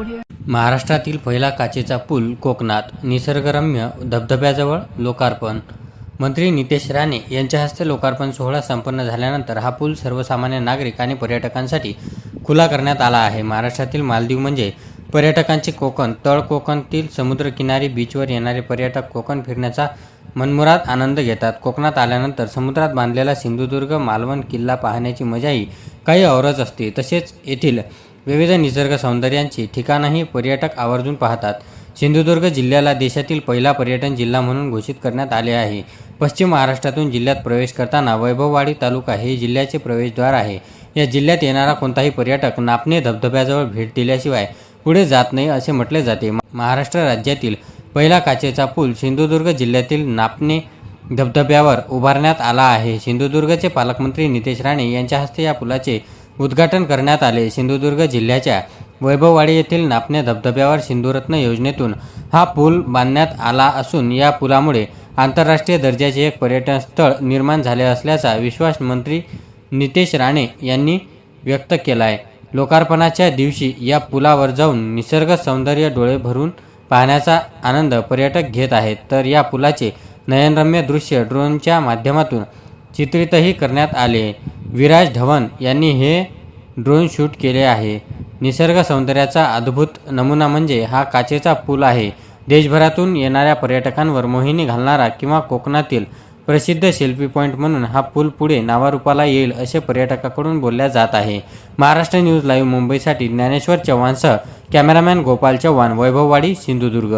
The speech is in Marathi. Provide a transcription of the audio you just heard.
महाराष्ट्रातील पहिला काचेचा पूल कोकणात निसर्गरम्य धबधब्याजवळ लोकार्पण. मंत्री नितेश राणे यांच्या हस्ते लोकार्पण सोहळा संपन्न झाल्यानंतर हा पूल सर्वसामान्य नागरिक आणि पर्यटकांसाठी खुला करण्यात आला आहे. महाराष्ट्रातील मालदीव म्हणजे पर्यटकांचे कोकण तळ कोकणातील समुद्रकिनारी बीचवर येणारे पर्यटक कोकण फिरण्याचा मनमुरात आनंद घेतात. कोकणात आल्यानंतर समुद्रात बांधलेला सिंधुदुर्ग मालवण किल्ला पाहण्याची मजाही काही औरच असते. तसेच येथील विविध निसर्ग सौंदर्यांची ठिकाणंही पर्यटक आवर्जून पाहतात. सिंधुदुर्ग जिल्ह्याला देशातील पहिला पर्यटन जिल्हा म्हणून घोषित करण्यात आले आहे. पश्चिम महाराष्ट्रातून जिल्ह्यात प्रवेश करताना वैभववाडी तालुका हे जिल्ह्याचे प्रवेशद्वार आहे. या जिल्ह्यात येणारा कोणताही पर्यटक नापणे धबधब्याजवळ भेट दिल्याशिवाय पुढे जात नाही असे म्हटले जाते. महाराष्ट्र राज्यातील पहिला काचेचा पूल सिंधुदुर्ग जिल्ह्यातील नापणे धबधब्यावर उभारण्यात आला आहे. सिंधुदुर्गचे पालकमंत्री नितेश राणे यांच्या हस्ते या पुलाचे उद्घाटन करण्यात आले. सिंधुदुर्ग जिल्ह्याच्या वैभववाडी येथील नापणे धबधब्यावर सिंधुरत्न योजनेतून हा पूल बांधण्यात आला असून या पुलामुळे आंतरराष्ट्रीय दर्जाचे एक पर्यटन स्थळ निर्माण झाले असल्याचा विश्वास मंत्री नितेश राणे यांनी व्यक्त केला आहे लोकार्पणाच्या दिवशी या पुलावर जाऊन निसर्ग सौंदर्य डोळे भरून पाहण्याचा आनंद पर्यटक घेत आहेत. तर या पुलाचे नयनरम्य दृश्य ड्रोनच्या माध्यमातून चित्रितही करण्यात आले. विराज धवन यांनी हे ड्रोन शूट केले आहे. निसर्ग सौंदर्याचा अद्भुत नमुना म्हणजे हा काचेचा पूल आहे. देशभरातून येणाऱ्या पर्यटकांवर मोहिनी घालणारा किंवा कोकणातील प्रसिद्ध शिल्पी पॉईंट म्हणून हा पूल पुढे नावारूपाला येईल असे पर्यटकाकडून बोलल्या जात आहे. महाराष्ट्र न्यूज लाईव्ह मुंबईसाठी ज्ञानेश्वर चव्हाणसह कॅमेरामॅन गोपाल चव्हाण वैभववाडी सिंधुदुर्ग.